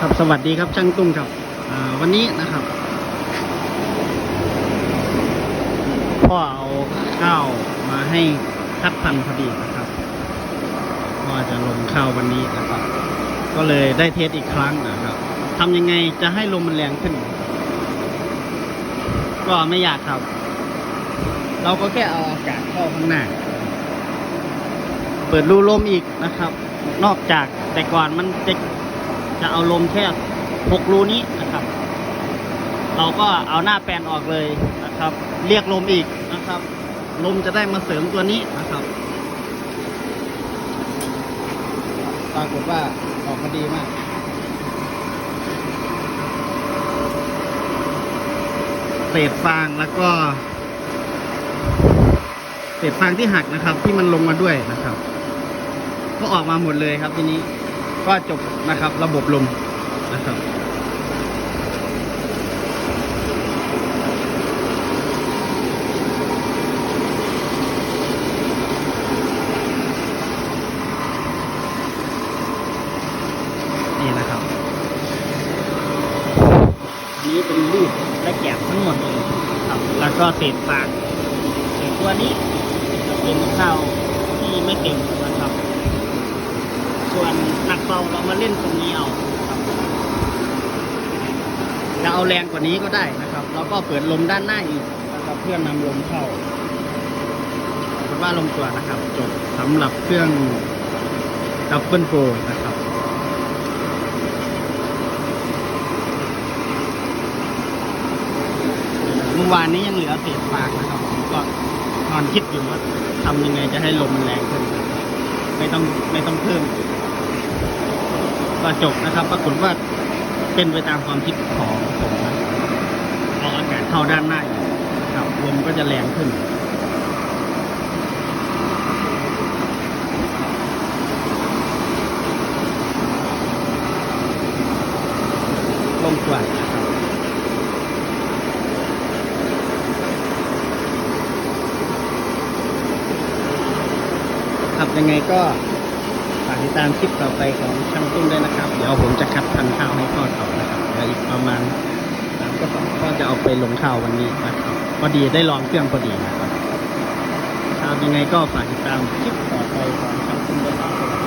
ครับสวัสดีครับช่างตุ้งครับวันนี้นะครับพ่อเอาข้าวมาให้คัดพันธุ์พอดีนะครับพ่อจะลงข้าววันนี้นะครับ ก็เลยได้เทสอีกครั้งนะครับทำยังไงจะให้ลมมันแรงขึ้น ก็ไม่อยากครับ เราก็แค่เอาอากาศเข้าข้างหน้า เปิดรูลมอีกนะครับ นอกจากแต่ก่อนมันจะ จะเอาลมแค่หกรูนี้นะครับ เราก็เอาหน้าแปลนออกเลยนะครับ เรียกลมอีกนะครับ ลมจะได้มาเสริมตัวนี้นะครับปรากฏว่าออกมาดีมากเศษฟางแล้วก็เศษฟางที่หักนะครับ ที่มันลงมาด้วยนะครับ ก็ออกมาหมดเลยครับทีนี้ ก็จบนะครับ ระบบลมนะครับนี่นะครับอันนี้เป็นรูปและแกะทั้งหมดเลยครับ แล้วก็เศษฟางเศษตัวนี้เป็นข้าวที่ไม่เก่ง ส่วนหนักเบาเรามาเล่นตรงนี้เอาครับจะเอาแรงกว่านี้ก็ได้นะครับ แล้วก็เปิดลมด้านหน้าอีกนะครับเพื่อนำลมเข้าเป็นว่าลงตัวนะครับ จบสำหรับเครื่องดับเบิลโปรนะครับเมื่อวานนี้ยังเหลือเศษฟางนะครับผมก็นอนคิดอยู่ว่าทำยังไงจะให้ลมมันแรงขึ้น ไม่ต้องไม่ต้องเพิ่ม ก็จบนะครับ ปรากฏว่าเป็นไปตามความคิดของผมนะเอาอากาศเข้าด้านหน้าอีกครับลมก็จะแรงขึ้นลมกว่าครับยังไงก็ากติดตามคลิปต่อไปของช่างตุ้มด้วยนะครับ เดี๋ยวผมจะคัดพันข้าวให้พ่อต่อนะครับเดี๋ยวอีกประมาณสามก็สองก็จะเอาไปลงข้าววันนี้นะครับพอดีได้ลองเครื่องพอดีนะครับครับยังไงก็ฝากติดตามคลิปต่อไปของช่างตุ้มด้วยครับ